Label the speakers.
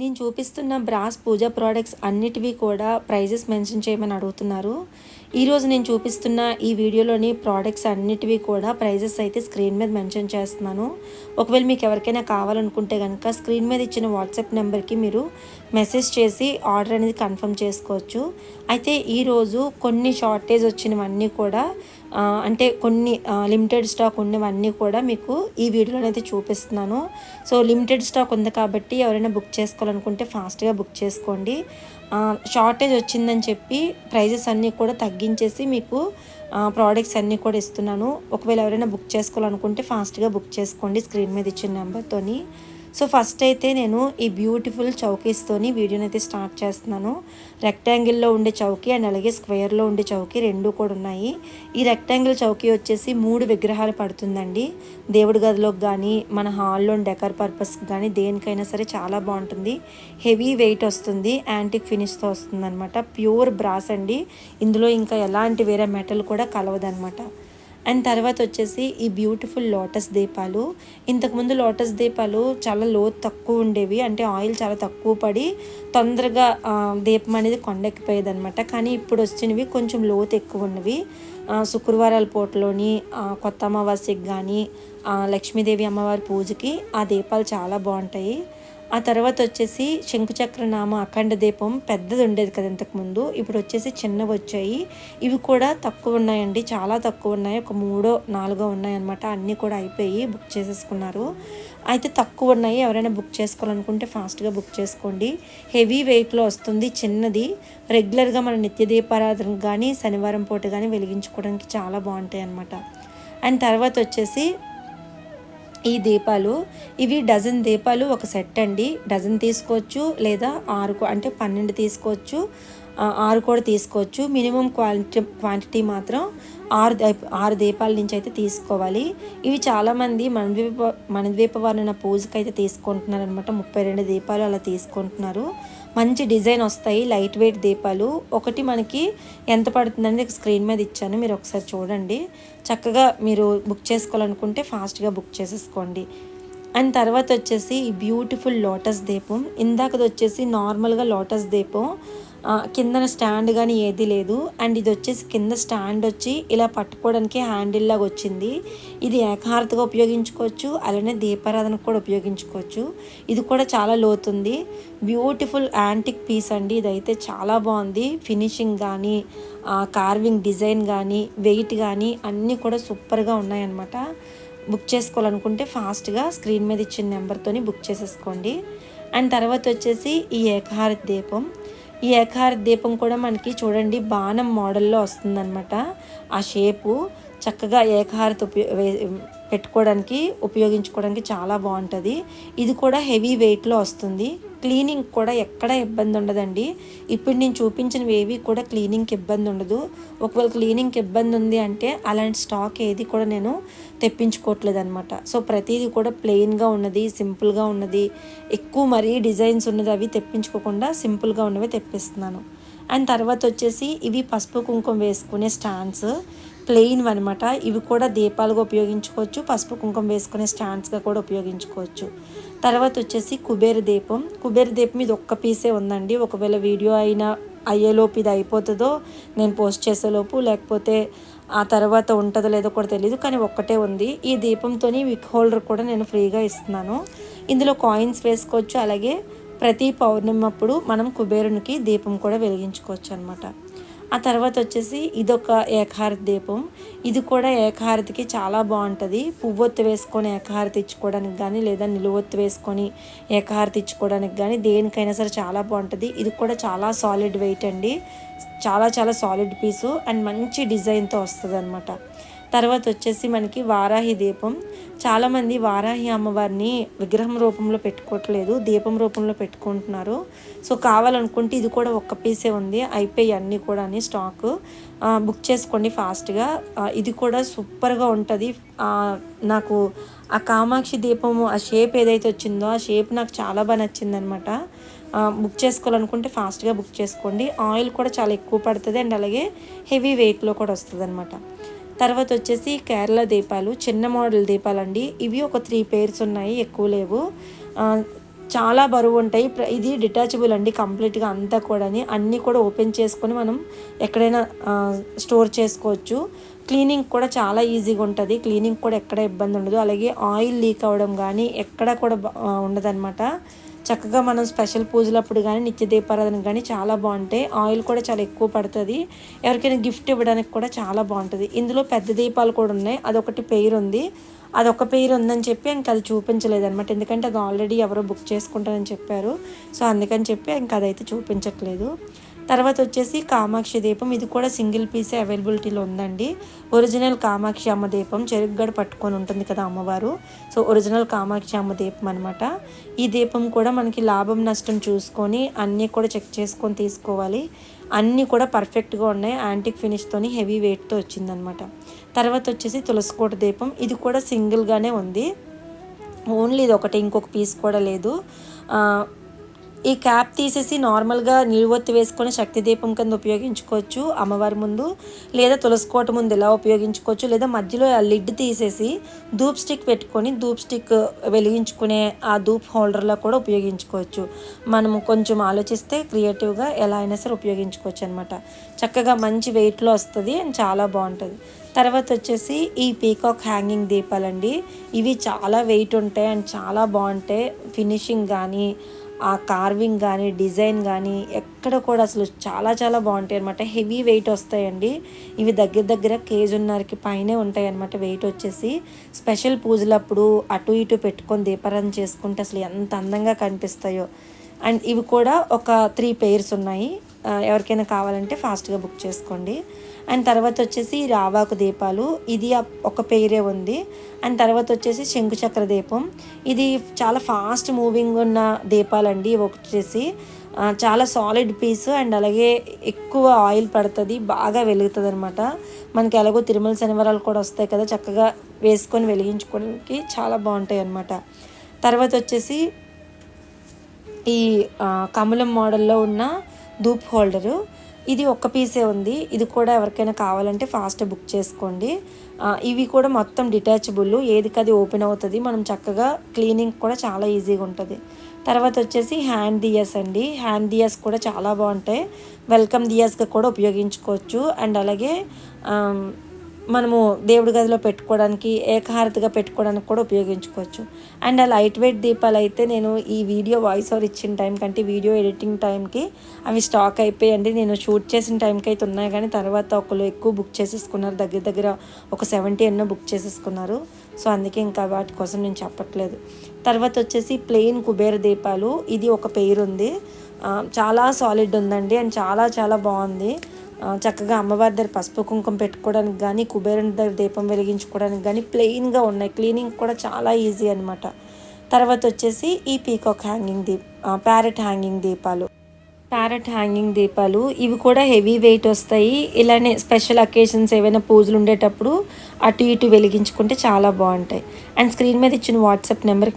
Speaker 1: నేను చూపిస్తున్న బ్రాస్ పూజ ప్రోడక్ట్స్ అన్నిటివి కూడా ప్రైజెస్ మెన్షన్ చేయమని అడుగుతున్నారు. ఈరోజు నేను చూపిస్తున్న ఈ వీడియోలోని ప్రోడక్ట్స్ అన్నిటివి కూడా ప్రైజెస్ అయితే స్క్రీన్ మీద మెన్షన్ చేస్తున్నాను. ఒకవేళ మీకు ఎవరికైనా కావాలనుకుంటే కనుక స్క్రీన్ మీద ఇచ్చిన వాట్సాప్ నెంబర్కి మీరు మెసేజ్ చేసి ఆర్డర్ అనేది కన్ఫర్మ్ చేసుకోవచ్చు. అయితే ఈరోజు కొన్ని షార్టేజ్ వచ్చినవన్నీ కూడా అంటే కొన్ని లిమిటెడ్ స్టాక్ ఉన్నవన్నీ కూడా మీకు ఈ వీడియోలో అయితే చూపిస్తున్నాను. సో లిమిటెడ్ స్టాక్ ఉంది కాబట్టి ఎవరైనా బుక్ చేసుకోవాలనుకుంటే ఫాస్ట్గా బుక్ చేసుకోండి. షార్టేజ్ వచ్చిందని చెప్పి ప్రైజెస్ అన్నీ కూడా తగ్గించేసి మీకు ప్రోడక్ట్స్ అన్నీ కూడా ఇస్తున్నాను. ఒకవేళ ఎవరైనా బుక్ చేసుకోవాలనుకుంటే ఫాస్ట్గా బుక్ చేసుకోండి. స్క్రీన్ మీద ఇచ్చిన నెంబర్తోని సో ఫస్ట్ అయితే నేను ఈ బ్యూటిఫుల్ చౌకీస్తోని వీడియోని అయితే స్టార్ట్ చేస్తున్నాను. రెక్టాంగిల్లో ఉండే చౌకీ అండ్ అలాగే స్క్వేర్లో ఉండే చౌకీ రెండు కూడా ఉన్నాయి. ఈ రెక్టాంగిల్ చౌకీ వచ్చేసి మూడు విగ్రహాలు పడుతుందండి. దేవుడి గదిలోకి కానీ మన హాల్లో డెకర్ పర్పస్కి కానీ దేనికైనా సరే చాలా బాగుంటుంది. హెవీ వెయిట్ వస్తుంది. యాంటిక్ ఫినిష్తో వస్తుంది అనమాట ప్యూర్ బ్రాస్ అండి. ఇందులో ఇంకా ఎలాంటి వేరే మెటల్ కూడా కలవదనమాట అండ్ తర్వాత వచ్చేసి ఈ బ్యూటిఫుల్ లోటస్ దీపాలు. ఇంతకుముందు లోటస్ దీపాలు చాలా లోతు తక్కువ ఉండేవి. అంటే ఆయిల్ చాలా తక్కువ పడి తొందరగా దీపం అనేది కొండెక్కిపోయేది అనమాట కానీ ఇప్పుడు వచ్చినవి కొంచెం లోతు ఎక్కువ ఉన్నవి. శుక్రవారాల పూటలోని కొత్త అమావాస్యకి కానీ లక్ష్మీదేవి అమ్మవారి పూజకి ఆ దీపాలు చాలా బాగుంటాయి. ఆ తర్వాత వచ్చేసి శంకుచక్ర నామ అఖండ దీపం పెద్దది ఉండేది కదా ఇంతకుముందు ఇప్పుడు వచ్చేసి చిన్నవి వచ్చాయి. ఇవి కూడా తక్కువ ఉన్నాయండి. చాలా తక్కువ ఉన్నాయి. ఒక మూడో నాలుగో ఉన్నాయి అనమాట అన్నీ కూడా అయిపోయి బుక్ చేసేసుకున్నారు. అయితే తక్కువ ఉన్నాయి. ఎవరైనా బుక్ చేసుకోవాలనుకుంటే ఫాస్ట్గా బుక్ చేసుకోండి. హెవీ వెయిట్లో వస్తుంది. చిన్నది. రెగ్యులర్గా మన నిత్య దీపారాధన కానీ శనివారం పూట కానీ వెలిగించుకోవడానికి చాలా బాగుంటాయి అనమాట అండ్ తర్వాత వచ్చేసి ఈ దీపాలు ఇవి డజన్ దీపాలు ఒక సెట్ అండి. డజన్ తీసుకోవచ్చు లేదా ఆరుకు అంటే పన్నెండు తీసుకోవచ్చు. ఆరు కూడా తీసుకోవచ్చు. మినిమం క్వాలిటీ క్వాంటిటీ మాత్రం ఆరు ఆరు దీపాల నుంచి అయితే తీసుకోవాలి. ఇవి చాలామంది మనద్వీప మనద్వీప వర్ణన పూజకి అయితే తీసుకుంటున్నారు అనమాట ముప్పై రెండు దీపాలు అలా తీసుకుంటున్నారు. మంచి డిజైన్ వస్తాయి. లైట్ వెయిట్ దీపాలు. ఒకటి మనకి ఎంత పడుతుందని స్క్రీన్ మీద ఇచ్చాను. మీరు ఒకసారి చూడండి. చక్కగా మీరు బుక్ చేసుకోవాలనుకుంటే ఫాస్ట్గా బుక్ చేసేసుకోండి. అండ్ తర్వాత వచ్చేసి బ్యూటిఫుల్ లోటస్ దీపం. ఇందాకది వచ్చేసి నార్మల్గా లోటస్ దీపం. కిందన స్టాండ్ కానీ ఏది లేదు. అండ్ ఇది వచ్చేసి కింద స్టాండ్ వచ్చి ఇలా పట్టుకోవడానికి హ్యాండిల్ లాగా వచ్చింది. ఇది ఏకహారతగా ఉపయోగించుకోవచ్చు. అలానే దీపారాధనకు కూడా ఉపయోగించుకోవచ్చు. ఇది కూడా చాలా లోతుంది. బ్యూటిఫుల్ యాంటిక్ పీస్ అండి. ఇదైతే చాలా బాగుంది. ఫినిషింగ్ కానీ కార్వింగ్ డిజైన్ కానీ వెయిట్ కానీ అన్నీ కూడా సూపర్గా ఉన్నాయన్నమాట. బుక్ చేసుకోవాలనుకుంటే ఫాస్ట్గా స్క్రీన్ మీద ఇచ్చిన నెంబర్తో బుక్ చేసేసుకోండి. అండ్ తర్వాత వచ్చేసి ఈ ఏకహారతి దీపం. ఈ ఏకహారతి దీపం కూడా మనకి చూడండి బాణం మోడల్లో వస్తుందన్నమాట. ఆ షేపు చక్కగా ఏకహారత ఉపయో పెట్టుకోవడానికి ఉపయోగించుకోవడానికి చాలా బాగుంటుంది. ఇది కూడా హెవీ వెయిట్లో వస్తుంది. క్లీనింగ్ కూడా ఎక్కడ ఇబ్బంది ఉండదండి. ఇప్పుడు నేను చూపించినవి ఏవి కూడా క్లీనింగ్కి ఇబ్బంది ఉండదు. ఒకవేళ క్లీనింగ్కి ఇబ్బంది ఉంది అంటే అలాంటి స్టాక్ ఏది కూడా నేను తెప్పించుకోవట్లేదు అనమాట సో ప్రతిదీ కూడా ప్లెయిన్గా ఉన్నది సింపుల్గా ఉన్నది. ఎక్కువ మరీ డిజైన్స్ ఉన్నది అవి తెప్పించుకోకుండా సింపుల్గా ఉన్నవి తెప్పిస్తున్నాను. అండ్ తర్వాత వచ్చేసి ఇవి పసుపు కుంకుమ వేసుకునే స్టాండ్స్. ప్లెయిన్ అనమాట ఇవి కూడా దీపాలుగా ఉపయోగించుకోవచ్చు. పసుపు కుంకుమ వేసుకునే స్టాండ్స్గా కూడా ఉపయోగించుకోవచ్చు. తర్వాత వచ్చేసి కుబేర దీపం. కుబేర దీపం ఇది ఒక్క పీసే ఉందండి. ఒకవేళ వీడియో అయినా అయ్యేలోపు ఇది అయిపోతుందో నేను పోస్ట్ చేసేలోపు లేకపోతే ఆ తర్వాత ఉంటుందో లేదో కూడా తెలియదు కానీ ఒక్కటే ఉంది. ఈ దీపంతో విక్ హోల్డర్ కూడా నేను ఫ్రీగా ఇస్తున్నాను. ఇందులో కాయిన్స్ వేసుకోవచ్చు. అలాగే ప్రతి పౌర్ణమి అప్పుడు మనం కుబేరునికి దీపం కూడా వెలిగించుకోవచ్చు అనమాట ఆ తర్వాత వచ్చేసి ఇదొక ఏకహారతి దీపం. ఇది కూడా ఏకహారతికి చాలా బాగుంటుంది. పువ్వొత్తు వేసుకొని ఏకహారతి ఇచ్చుకోవడానికి కానీ లేదా నిలువొత్తు వేసుకొని ఏకహారతి ఇచ్చుకోవడానికి కానీ దేనికైనా సరే చాలా బాగుంటుంది. ఇది కూడా చాలా సాలిడ్ వెయిట్ అండి. చాలా చాలా సాలిడ్ పీసు అండ్ మంచి డిజైన్తో వస్తుంది అనమాట తర్వాత వచ్చేసి మనకి వారాహి దీపం. చాలామంది వారాహి అమ్మవారిని విగ్రహం రూపంలో పెట్టుకోవట్లేదు దీపం రూపంలో పెట్టుకుంటున్నారు. సో కావాలనుకుంటే ఇది కూడా ఒక్క పీసే ఉంది. అయిపోయి అన్నీ కూడా స్టాక్ బుక్ చేసుకోండి ఫాస్ట్గా ఇది కూడా సూపర్గా ఉంటుంది. నాకు ఆ కామాక్షి దీపము ఆ షేప్ ఏదైతే వచ్చిందో ఆ షేప్ నాకు చాలా బాగా నచ్చిందనమాట బుక్ చేసుకోవాలనుకుంటే ఫాస్ట్గా బుక్ చేసుకోండి. ఆయిల్ కూడా చాలా ఎక్కువ పడుతుంది. అండ్ అలాగే హెవీ వెయిట్లో కూడా వస్తుంది అనమాట తర్వాత వచ్చేసి కేరళ దీపాలు చిన్న మోడల్ దీపాలు అండి ఇవి ఒక త్రీ పేర్స్ ఉన్నాయి ఎక్కువ లేవు. చాలా బరువు ఉంటాయి. ప్ర- ఇది డిటాచబుల్ అండి కంప్లీట్గా అంతా కూడాని. అన్నీ కూడా ఓపెన్ చేసుకొని మనం ఎక్కడైనా స్టోర్ చేసుకోవచ్చు. క్లీనింగ్ కూడా చాలా ఈజీగా ఉంటుంది. క్లీనింగ్ కూడా ఎక్కడ ఇబ్బంది ఉండదు. అలాగే ఆయిల్ లీక్ అవ్వడం కానీ ఎక్కడ కూడా బ- ఉండదన్నమాట. చక్కగా మనం స్పెషల్ పూజలప్పుడు కానీ నిత్య దీపారాధన కానీ చాలా బాగుంటాయి. ఆయిల్ కూడా చాలా ఎక్కువ పడుతుంది. ఎవరికైనా గిఫ్ట్ ఇవ్వడానికి కూడా చాలా బాగుంటుంది. ఇందులో పెద్ద దీపాలు కూడా ఉన్నాయి. అదొకటి పేరు ఉంది అదొక పేరు ఉందని చెప్పి ఇంకా అది చూపించలేదు అనమాట ఎందుకంటే అది ఆల్రెడీ ఎవరో బుక్ చేసుకుంటారని చెప్పారు. సో అందుకని చెప్పి ఇంకా అదైతే చూపించట్లేదు. తర్వాత వచ్చేసి కామాక్షి దీపం. ఇది కూడా సింగిల్ పీసే అవైలబిలిటీలో ఉందండి. ఒరిజినల్ కామాక్షి అమ్మ దీపం చెరుగ్గడ పట్టుకొని ఉంటుంది కదా అమ్మవారు. సో ఒరిజినల్ కామాక్షి అమ్మ దీపం అనమాట ఈ దీపం కూడా మనకి లాభం నష్టం చూసుకొని అన్నీ కూడా చెక్ చేసుకొని తీసుకోవాలి. అన్నీ కూడా పర్ఫెక్ట్గా ఉన్నాయి. యాంటిక్ ఫినిష్తోని హెవీ వెయిట్తో వచ్చిందనమాట తర్వాత వచ్చేసి తులసికోట దీపం. ఇది కూడా సింగిల్గానే ఉంది. ఓన్లీ ఇది ఒకటి ఇంకొక పీస్ కూడా లేదు. ఈ క్యాప్ తీసేసి నార్మల్గా నిలువొత్తి వేసుకొని శక్తి దీపం కింద ఉపయోగించుకోవచ్చు అమ్మవారి ముందు లేదా తులసికోట ముందు ఇలా ఉపయోగించుకోవచ్చు లేదా మధ్యలో ఆ లిడ్ తీసేసి ధూప్ స్టిక్ పెట్టుకొని ధూప్ స్టిక్ వెలిగించుకునే ఆ ధూప్ హోల్డర్లో కూడా ఉపయోగించుకోవచ్చు. మనము కొంచెం ఆలోచిస్తే క్రియేటివ్గా ఎలా అయినా సరే ఉపయోగించుకోవచ్చు అనమాట చక్కగా మంచి వెయిట్లో వస్తుంది అండ్ చాలా బాగుంటుంది. తర్వాత వచ్చేసి ఈ పీకాక్ హ్యాంగింగ్ దీపాలండి. ఇవి చాలా వెయిట్ ఉంటాయి అండ్ చాలా బాగుంటాయి. ఫినిషింగ్ కానీ ఆ కార్వింగ్ కానీ డిజైన్ కానీ ఎక్కడ కూడా అసలు చాలా చాలా బాగుంటాయి అనమాట హెవీ వెయిట్ వస్తాయండి. ఇవి దగ్గర దగ్గర కేజీన్నరకి పైనే ఉంటాయి అనమాట వెయిట్ వచ్చేసి. స్పెషల్ పూజలప్పుడు అటు ఇటు పెట్టుకొని దీపారాధన చేసుకుంటే అసలు ఎంత అందంగా కనిపిస్తాయో. అండ్ ఇవి కూడా ఒక త్రీ పెయిర్స్ ఉన్నాయి. ఎవరికైనా కావాలంటే ఫాస్ట్గా బుక్ చేసుకోండి. అండ్ తర్వాత వచ్చేసి రావాకు దీపాలు. ఇది ఒక పేరే ఉంది. అండ్ తర్వాత వచ్చేసి శంకుచక్ర దీపం. ఇది చాలా ఫాస్ట్ మూవింగ్ ఉన్న దీపాలండి వచ్చేసి. చాలా సాలిడ్ పీస్ అండ్ అలాగే ఎక్కువ ఆయిల్ పడుతుంది బాగా వెలుగుతుంది అనమాట మనకి ఎలాగో తిరుమల శనివారాలు కూడా వస్తాయి కదా చక్కగా వేసుకొని వెలిగించుకోవడానికి చాలా బాగుంటాయి అనమాట తర్వాత వచ్చేసి ఈ కమలం మోడల్లో ఉన్న ధూప్ హోల్డరు. ఇది ఒక్క పీసే ఉంది. ఇది కూడా ఎవరికైనా కావాలంటే ఫాస్ట్ బుక్ చేసుకోండి. ఇవి కూడా మొత్తం డిటాచబుల్. ఏదికి అది ఓపెన్ అవుతుంది మనం చక్కగా క్లీనింగ్ కూడా చాలా ఈజీగా ఉంటుంది. తర్వాత వచ్చేసి హ్యాండ్ దియాస్ అండి. హ్యాండ్ దియాస్ కూడా చాలా బాగుంటాయి. వెల్కమ్ దియాస్గా కూడా ఉపయోగించుకోవచ్చు. అండ్ అలాగే మనము దేవుడి గదిలో పెట్టుకోవడానికి ఏకహారతిగా పెట్టుకోవడానికి కూడా ఉపయోగించుకోవచ్చు. అండ్ ఆ లైట్ వెయిట్ దీపాలు అయితే నేను ఈ వీడియో వాయిస్ ఓవర్ ఇచ్చిన టైం కంటే వీడియో ఎడిటింగ్ టైంకి అవి స్టాక్ అయిపోయండి. నేను షూట్ చేసిన టైంకి అయితే ఉన్నాయి కానీ తర్వాత ఒకరు ఎక్కువ బుక్ చేసేసుకున్నారు. దగ్గర దగ్గర ఒక సెవెంటీ ఎన్నో బుక్ చేసేసుకున్నారు. సో అందుకే ఇంకా వాటి కోసం నేను చెప్పట్లేదు. తర్వాత వచ్చేసి ప్లెయిన్ కుబేర దీపాలు. ఇది ఒక పేరు ఉంది చాలా సాలిడ్ ఉందండి. అండ్ చాలా చాలా బాగుంది. చక్కగా అమ్మవారి దగ్గర పసుపు కుంకుమ పెట్టుకోవడానికి కానీ కుబేరుని దగ్గర దీపం వెలిగించుకోవడానికి కానీ ప్లెయిన్గా ఉన్నాయి. క్లీనింగ్ కూడా చాలా ఈజీ అనమాట తర్వాత వచ్చేసి ఈ పీకాక్ హ్యాంగింగ్ దీప్ ప్యారెట్ హ్యాంగింగ్ దీపాలు. ప్యారెట్ హ్యాంగింగ్ దీపాలు ఇవి కూడా హెవీ వెయిట్ వస్తాయి. ఇలానే స్పెషల్ అకేషన్స్ ఏవైనా పూజలు ఉండేటప్పుడు అటు ఇటు వెలిగించుకుంటే చాలా బాగుంటాయి. అండ్ స్క్రీన్ మీద ఇచ్చిన వాట్సాప్ నెంబర్కి